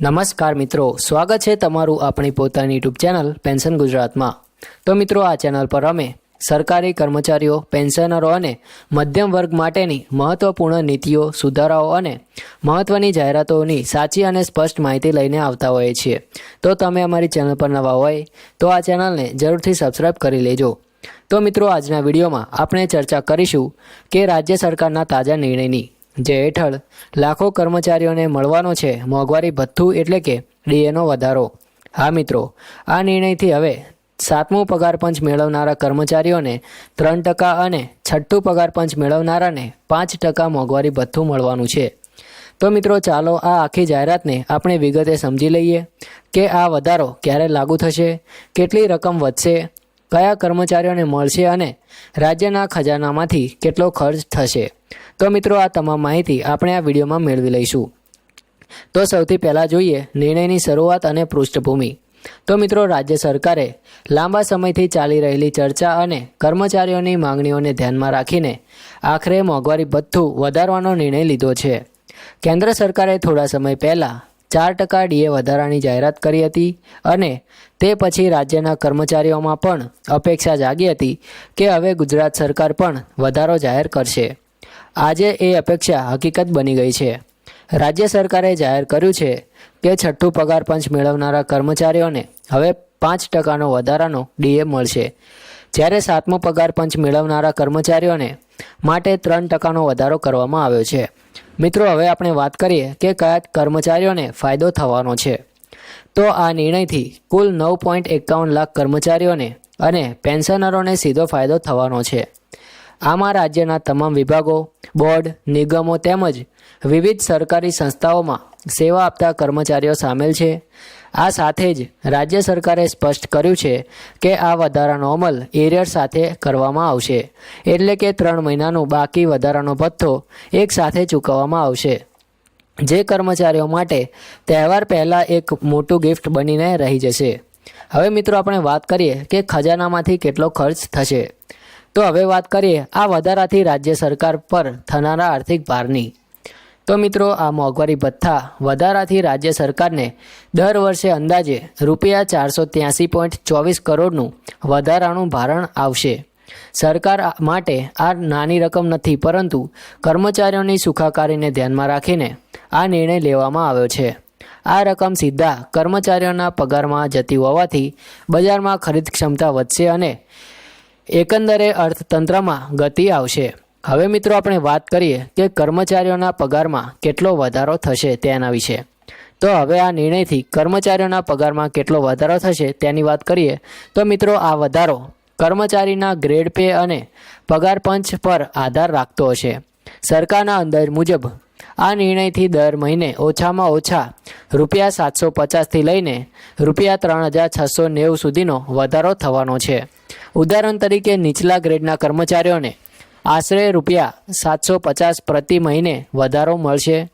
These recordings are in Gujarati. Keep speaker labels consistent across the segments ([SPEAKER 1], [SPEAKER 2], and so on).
[SPEAKER 1] નમસ્કાર મિત્રો, સ્વાગત છે તમારું આપણી પોતાની યુટ્યુબ ચેનલ પેન્શન ગુજરાતમાં. તો મિત્રો, આ ચેનલ પર અમે સરકારી કર્મચારીઓ પેન્શનરો અને મધ્યમ વર્ગ માટેની મહત્વપૂર્ણ નીતિઓ, સુધારાઓ અને મહત્વની જાહેરાતોની સાચી અને સ્પષ્ટ માહિતી લઈને આવતા હોઈએ છીએ. તો તમે અમારી ચેનલ પર નવા હોય, તો આ ચેનલને જરૂરથી સબસ્ક્રાઇબ કરી લેજો. તો મિત્રો, આજના વિડીયોમાં આપણે ચર્ચા કરીશું કે રાજ્ય સરકારના તાજા નિર્ણયની જે હેઠળ લાખો કર્મચારીઓને મળવાનો છે, મોંઘવારી ભથ્થું એટલે કે ડીએનો વધારો. હા મિત્રો, આ નિર્ણયથી હવે સાતમું પગાર પંચ મેળવનારા કર્મચારીઓને ત્રણ ટકા અને છઠ્ઠું પગાર પંચ મેળવનારાને પાંચ ટકા મોંઘવારી ભથ્થું મળવાનું છે. તો મિત્રો, ચાલો આ આખી જાહેરાતને આપણે વિગતે સમજી લઈએ કે આ વધારો ક્યારે લાગુ થશે, કેટલી રકમ વધશે કયા કર્મચારીઓને મળશે અને રાજ્યના ખજાનામાંથી કેટલો ખર્ચ થશે? તો મિત્રો, આ તમામ માહિતી આપણે આ વિડીયોમાં મેળવી લઈશું. તો સૌથી પહેલાં જોઈએ નિર્ણયની શરૂઆત અને પૃષ્ઠભૂમિ. તો મિત્રો, રાજ્ય સરકારે લાંબા સમયથી ચાલી રહેલી ચર્ચા અને કર્મચારીઓની માંગણીઓને ધ્યાનમાં રાખીને આખરે મોંઘવારી ભથ્થું વધારવાનો નિર્ણય લીધો છે. કેન્દ્ર સરકારે થોડા સમય પહેલાં ચાર ટકા ડીએ વધારાની જાહેરાત કરી હતી અને તે પછી રાજ્યના કર્મચારીઓમાં પણ અપેક્ષા જાગી હતી કે હવે ગુજરાત સરકાર પણ વધારો જાહેર કરશે. આજે એ અપેક્ષા હકીકત બની ગઈ છે. રાજ્ય સરકારે જાહેર કર્યું છે કે છઠ્ઠું પગાર પંચ મેળવનારા કર્મચારીઓને હવે પાંચ ટકાનો વધારાનો ડીએ મળશે. જ્યારે સાતમો પગાર પંચ મેળવનારા કર્મચારીઓને માટે ત્રણ ટકાનો વધારો કરવામાં આવ્યો છે. મિત્રો, હવે આપણે વાત કરીએ કે કયા કર્મચારીઓને ફાયદો થવાનો છે. તો આ નિર્ણયથી કુલ નવ પોઈન્ટ એકાવન લાખ કર્મચારીઓને અને પેન્શનરોને સીધો ફાયદો થવાનો છે. આમાં રાજ્યના તમામ વિભાગો, બોર્ડ, નિગમો તેમજ વિવિધ સરકારી સંસ્થાઓમાં સેવા આપતા કર્મચારીઓ સામેલ છે. આ સાથે જ રાજ્ય સરકારે સ્પષ્ટ કર્યું છે કે આ વધારાનો અમલ એરિયર સાથે કરવામાં આવશે. એટલે કે ત્રણ મહિનાનો બાકી વધારાનો ભથ્થો એક સાથે ચૂકવવામાં આવશે. જે કર્મચારીઓ માટે તહેવાર પહેલાં એક મોટું ગિફ્ટ બનીને રહી જશે. હવે મિત્રો આપણે વાત કરીએ કે ખજાનામાંથી કેટલો ખર્ચ થશે. તો હવે વાત કરીએ આ વધારાથી રાજ્ય સરકાર પર થનારા આર્થિક ભારની. તો મિત્રો આ મોંઘવારી ભથ્થા વધારાથી રાજ્ય સરકારને દર વર્ષે અંદાજે રૂપિયા ચારસો ત્યાસી પોઈન્ટ ચોવીસ કરોડનું વધારાનું ભારણ આવશે. સરકાર માટે આ નાની રકમ નથી, પરંતુ કર્મચારીઓની સુખાકારીને ધ્યાનમાં રાખીને આ નિર્ણય લેવામાં આવ્યો છે. આ રકમ સીધા કર્મચારીઓના પગારમાં જતી હોવાથી બજારમાં ખરીદ ક્ષમતા વધશે અને એકંદરે અર્થતંત્રમાં ગતિ આવશે. હવે મિત્રો આપણે વાત કરીએ કે કર્મચારીઓના પગારમાં કેટલો વધારો થશે તેના વિશે. તો હવે આ નિર્ણયથી કર્મચારીઓના પગારમાં કેટલો વધારો થશે તેની વાત કરીએ. તો મિત્રો આ વધારો કર્મચારીના ગ્રેડ પે અને પગાર પંચ પર આધાર રાખતો હશે. સરકારના અંદાજ મુજબ આ નિર્ણયથી દર મહિને ઓછામાં ઓછા રૂપિયા સાતસો પચાસથી લઈને રૂપિયા ત્રણ હજાર છસો નેવું સુધીનો વધારો થવાનો છે. ઉદાહરણ તરીકે નીચલા ગ્રેડના કર્મચારીઓને આશરે રૂપિયા સાતસો પચાસ પ્રતિ મહિને વધારો મળશે.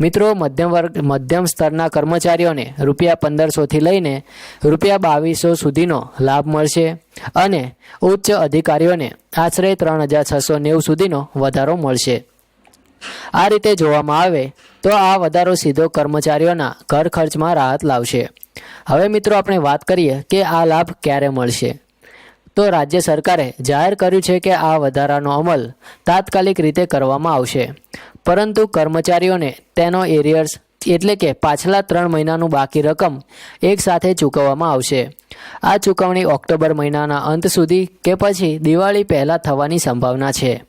[SPEAKER 1] મિત્રો, મધ્યમ વર્ગ, મધ્યમ સ્તરના કર્મચારીઓને રૂપિયા પંદરસોથી લઈને રૂપિયા બાવીસો સુધીનો લાભ મળશે અને ઉચ્ચ અધિકારીઓને આશરે ત્રણ હજાર છસો નેવું સુધીનો વધારો મળશે. આ રીતે જોવામાં આવે તો આ વધારો સીધો કર્મચારીઓના ઘર ખર્ચમાં રાહત લાવશે. હવે મિત્રો, આપણે વાત કરીએ કે આ લાભ ક્યારે મળશે. તો રાજ્ય સરકારે જાહેર કર્યું છે કે આ વધારાનો અમલ તાત્કાલિક રીતે કરવામાં આવશે. પરંતુ કર્મચારીઓને તેનો એરિયર્સ એટલે કે પાછલા ત્રણ મહિનાનું બાકી રકમ એક સાથે ચૂકવવામાં આવશે. આ ચૂકવણી ઓક્ટોબર મહિનાના અંત સુધી કે પછી દિવાળી પહેલાં થવાની સંભાવના છે.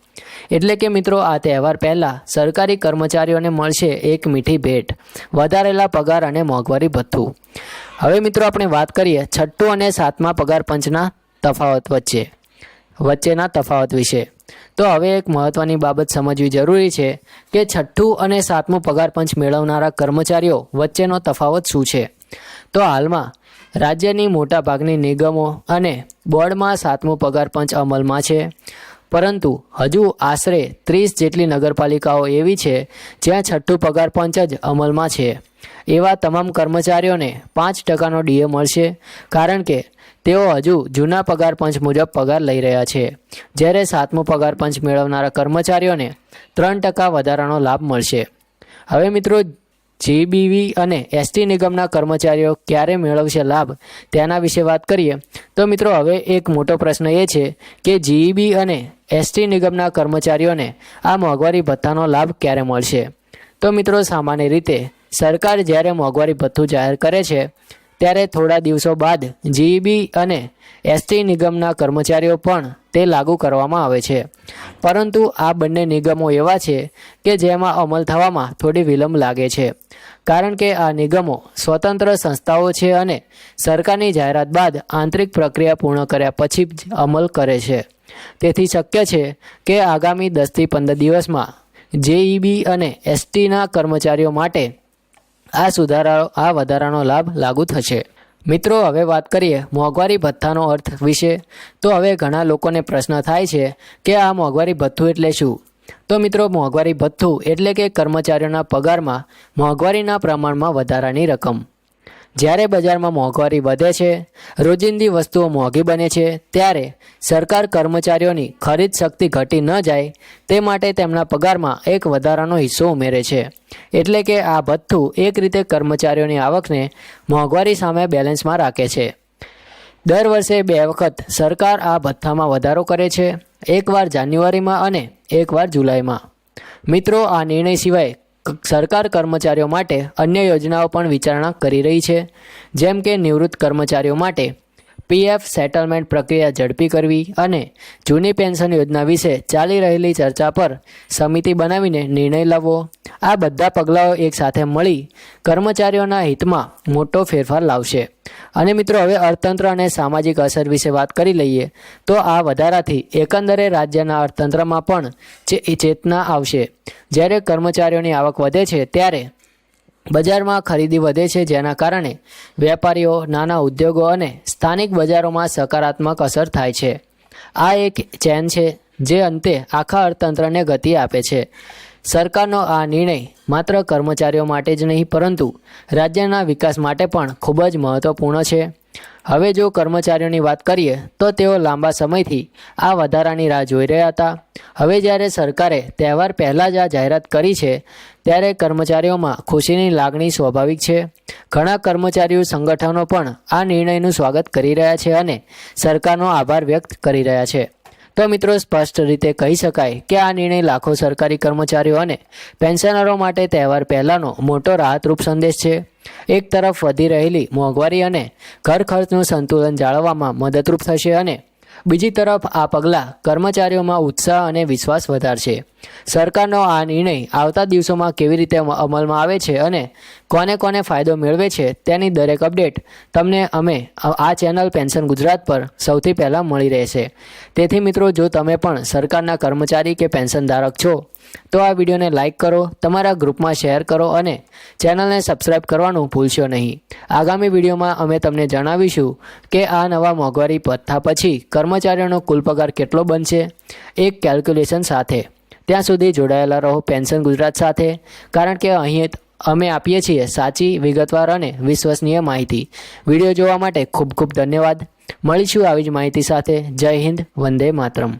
[SPEAKER 1] એટલે કે મિત્રો, આ તહેવાર પહેલાં સરકારી કર્મચારીઓને મળશે એક મીઠી ભેટ, વધારેલા પગાર અને મોંઘવારી ભથ્થું. હવે મિત્રો, આપણે વાત કરીએ છઠ્ઠું અને સાતમા પગાર પંચના તફાવત વચ્ચે, વચ્ચેના તફાવત વિશે. તો હવે એક મહત્ત્વની બાબત સમજવી જરૂરી છે કે છઠ્ઠું અને સાતમું પગાર પંચ મેળવનારા કર્મચારીઓ વચ્ચેનો તફાવત શું છે? તો હાલમાં, રાજ્યની મોટાભાગની નિગમો અને બોર્ડમાં સાતમું પગાર પંચ અમલમાં છે. પરંતુ હજુ આશરે ત્રીસ જેટલી નગરપાલિકાઓ એવી છે જ્યાં છઠ્ઠું પગાર પંચ જ અમલમાં છે. એવા તમામ કર્મચારીઓને પાંચ ટકાનો ડીએ મળશે, કારણ કે તેઓ હજુ જૂના પગાર પંચ મુજબ પગાર લઈ રહ્યા છે. જ્યારે સાતમો પગાર પંચ મેળવનારા કર્મચારીઓને ત્રણ ટકા વધારાનો લાભ મળશે. હવે મિત્રો, જીબીવી અને એસટી નિગમના કર્મચારીઓ ક્યારે મેળવશે લાભ તેના વિશે વાત કરીએ. તો મિત્રો, હવે એક મોટો પ્રશ્ન એ છે કે જીઈબી અને એસટી નિગમના કર્મચારીઓને આ મોંઘવારી ભથ્થાનો લાભ ક્યારે મળશે? તો મિત્રો, સામાન્ય રીતે સરકાર જ્યારે મોંઘવારી ભથ્થું જાહેર કરે છે, ત્યારે થોડા દિવસો બાદ જીઈબી અને એસટી નિગમના કર્મચારીઓ પણ તે લાગુ કરવામાં આવે છે. પરંતુ આ બંને નિગમો એવા છે કે જેમાં અમલ થવામાં થોડી વિલંબ લાગે છે. કારણ કે આ નિગમો સ્વતંત્ર સંસ્થાઓ છે અને સરકારની જાહેરાત બાદ આંતરિક પ્રક્રિયા પૂર્ણ કર્યા પછી જ અમલ કરે છે. તેથી શક્ય છે કે આગામી દસથી પંદર દિવસમાં જેઈબી અને એસટીના કર્મચારીઓ માટે આ સુધારાઓ આ વધારાનો લાભ લાગુ થશે. મિત્રો, હવે વાત કરીએ મોંઘવારી ભથ્થાનો અર્થ વિશે. તો હવે ઘણા લોકોને પ્રશ્ન થાય છે કે આ મોંઘવારી ભથ્થું એટલે શું? તો મિત્રો, મોંઘવારી ભથ્થું એટલે કે કર્મચારીઓના પગારમાં મોંઘવારીના પ્રમાણમાં વધારાની રકમ. જ્યારે બજારમાં મોંઘવારી વધે છે, રોજિંદી વસ્તુઓ મોંઘી બને છે, ત્યારે સરકાર કર્મચારીઓની ખરીદ શક્તિ ઘટી ન જાય, તે માટે તેમના પગારમાં એક વધારાનો હિસ્સો ઉમેરે છે. એટલે કે આ ભથ્થું એક રીતે કર્મચારીઓની આવકને મોંઘવારી સામે બેલેન્સમાં રાખે છે. દર વર્ષે બે વખત સરકાર આ ભથ્થામાં વધારો કરે છે, એકવાર જાન્યુઆરીમાં અને એકવાર જુલાઈમાં. મિત્રો, આ નિર્ણય સિવાય સરકાર કર્મચારીઓ માટે અન્ય યોજનાઓ પણ વિચારણા કરી રહી છે. જેમ કે નિવૃત્ત કર્મચારીઓ માટે પીએફ સેટલમેન્ટ પ્રક્રિયા ઝડપી કરવી અને જૂની પેન્શન યોજના વિશે ચાલી રહેલી ચર્ચા પર સમિતિ બનાવીને નિર્ણય લાવવો. આ બધા પગલાઓ એકસાથે મળી કર્મચારીઓના હિતમાં મોટો ફેરફાર લાવશે. અને મિત્રો, હવે અર્થતંત્ર અને સામાજિક અસર વિશે વાત કરી લઈએ, તો આ વધારાથી એકંદરે રાજ્યના અર્થતંત્રમાં પણ ચેતના આવશે. જ્યારે કર્મચારીઓની આવક વધે છે, ત્યારે બજારમાં ખરીદી વધે છે જેના કારણે વેપારીઓ, નાના ઉદ્યોગો અને સ્થાનિક બજારોમાં સકારાત્મક અસર થાય છે. આ એક ચેન છે જે અંતે આખા અર્થતંત્રને ગતિ આપે છે. સરકારનો આ નિર્ણય માત્ર કર્મચારીઓ માટે જ નહીં, પરંતુ રાજ્યના વિકાસ માટે પણ ખૂબ જ મહત્વપૂર્ણ છે. હવે જો કર્મચારીઓની વાત કરીએ, તો તેઓ લાંબા સમયથી આ વધારાની રાહ જોઈ રહ્યા હતા. હવે જ્યારે સરકારે તહેવાર પહેલાં જ આ જાહેરાત કરી છે, ત્યારે કર્મચારીઓમાં ખુશીની લાગણી સ્વાભાવિક છે. ઘણા કર્મચારીઓ સંગઠનો પણ આ નિર્ણયનું સ્વાગત કરી રહ્યા છે અને સરકારનો આભાર વ્યક્ત કરી રહ્યા છે. તો મિત્રો, સ્પષ્ટ રીતે કહી શકાય કે આ નિર્ણય લાખો સરકારી કર્મચારીઓ અને પેન્શનરો માટે તહેવાર પહેલાંનો મોટો રાહતરૂપ સંદેશ છે. એક તરફ વધી રહેલી મોંઘવારી અને ઘર ખર્ચનું સંતુલન જાળવવામાં મદદરૂપ થશે અને બીજી તરફ આ પગલાં કર્મચારીઓમાં ઉત્સાહ અને વિશ્વાસ વધારશે. સરકારનો આ નિર્ણય આવતા દિવસોમાં કેવી રીતે અમલમાં આવે છે અને કોને કોને ફાયદો મેળવે છે તેની દરેક અપડેટ તમને અમે આ ચેનલ પેન્શન ગુજરાત પર સૌથી પહેલાં મળી રહેશે. તેથી મિત્રો, જો તમે પણ સરકારના કર્મચારી કે પેન્શન ધારક છો તો આ વિડીયોને લાઇક કરો, તમારા ગ્રુપમાં શેર કરો અને ચેનલને સબસ્ક્રાઇબ કરવાનું ભૂલશો નહીં. આગામી વિડીયોમાં અમે તમને જણાવીશું કે આ નવા મોંઘવારી ભથ્થા પછી કર્મચારીઓનો કુલ પગાર કેટલો બનશે. એક કેલ્ક્યુલેશન સાથે. ત્યાં સુધી જોડાયેલા રહો પેન્શન ગુજરાત સાથે, કારણ કે અહીં અમે આપીએ છીએ સાચી, વિગતવાર અને વિશ્વસનીય માહિતી. વીડિયો જોવા માટે ખૂબ ખૂબ ધન્યવાદ. મળીશું આવી જ માહિતી સાથે. જય હિન્દ, વંદે માતરમ.